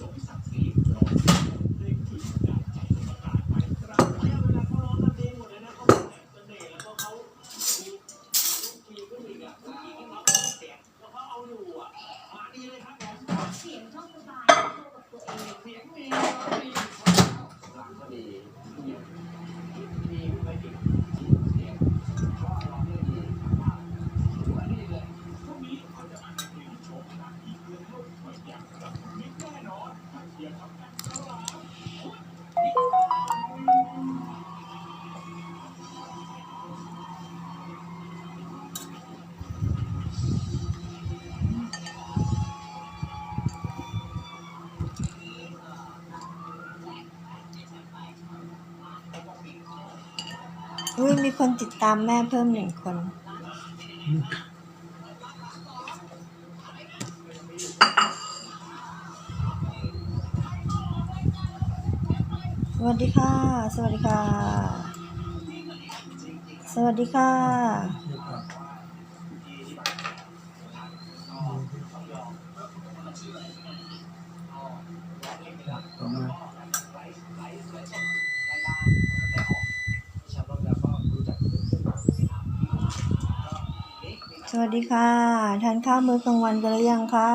สมศักดิ์ศรีของ อุ้ยมีคนติดตามแม่เพิ่มหนึ่งคน สวัสดีค่ะ สวัสดีค่ะ สวัสดีค่ะ ต่อมา ส วัสดีค่ะ ทานข้าวมื้อกลางวันกันหรือยังคะ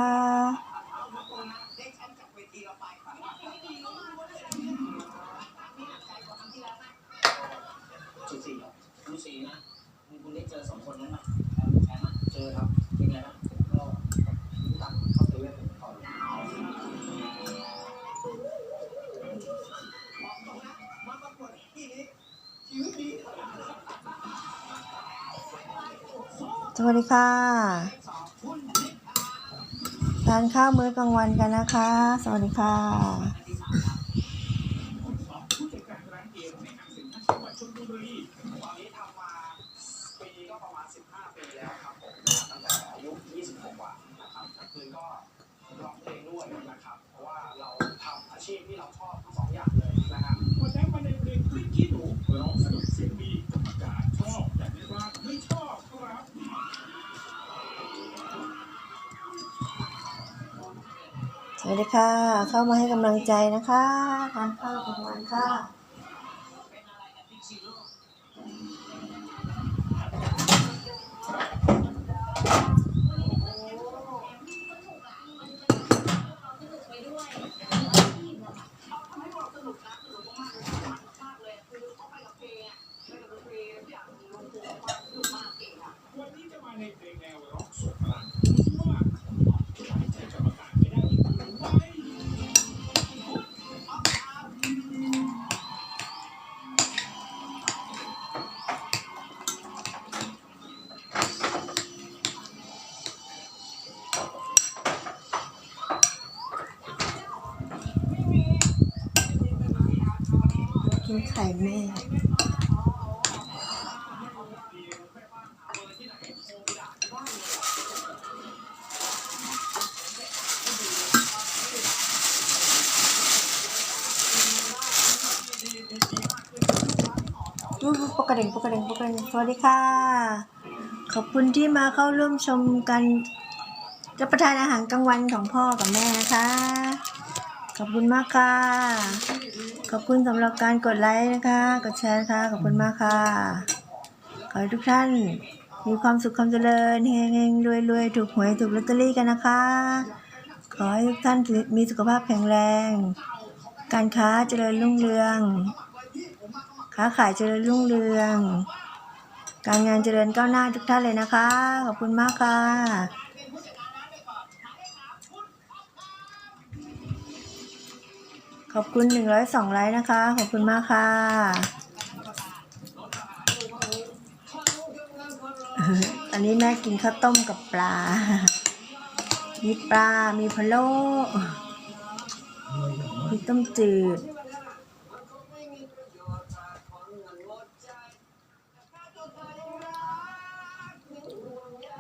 จุดสี่จุดสี่นะมึงคุณได้เจอสองคนนั้นไหมใช่ไหมเจอครับ สวัสดีค่ะทานข้าวมื้อกลางวันกันนะคะ สวัสดีค่ะ สวัสดีค่ะ เข้ามาให้กำลังใจนะคะทานข้าวกลางวันค่ะ ไข่แม่ปปกระเด็งปกระเด็งปกระเด็งสวัสดีค่ะ ขอบคุณที่มาเข้าร่วมชมกันรับประทานอาหารกลางวันของพ่อกับแม่นะคะ ขอบคุณมากค่ะ ขอบคุณสำหรับการกดไลค์นะคะ กดแชร์นะคะขอบคุณมากค่ะ ขอให้ทุกท่าน มีความสุขความเจริญเฮงเฮงรวยรวยถูกหวยถูกลอตเตอรี่กันนะคะ ขอให้ทุกท่านมีสุขภาพแข็งแรง การค้าเจริญรุ่งเรือง ค้าขายเจริญรุ่งเรือง การงานเจริญก้าวหน้าทุกท่านเลยนะคะ ขอบคุณมากค่ะ ขอบคุณหนึ่งร้อยสองไลค์นะคะ ขอบคุณมากค่ะอันนี้แม่กินข้าวต้มกับปลา มีปลา มีพะโล้มีต้มจืด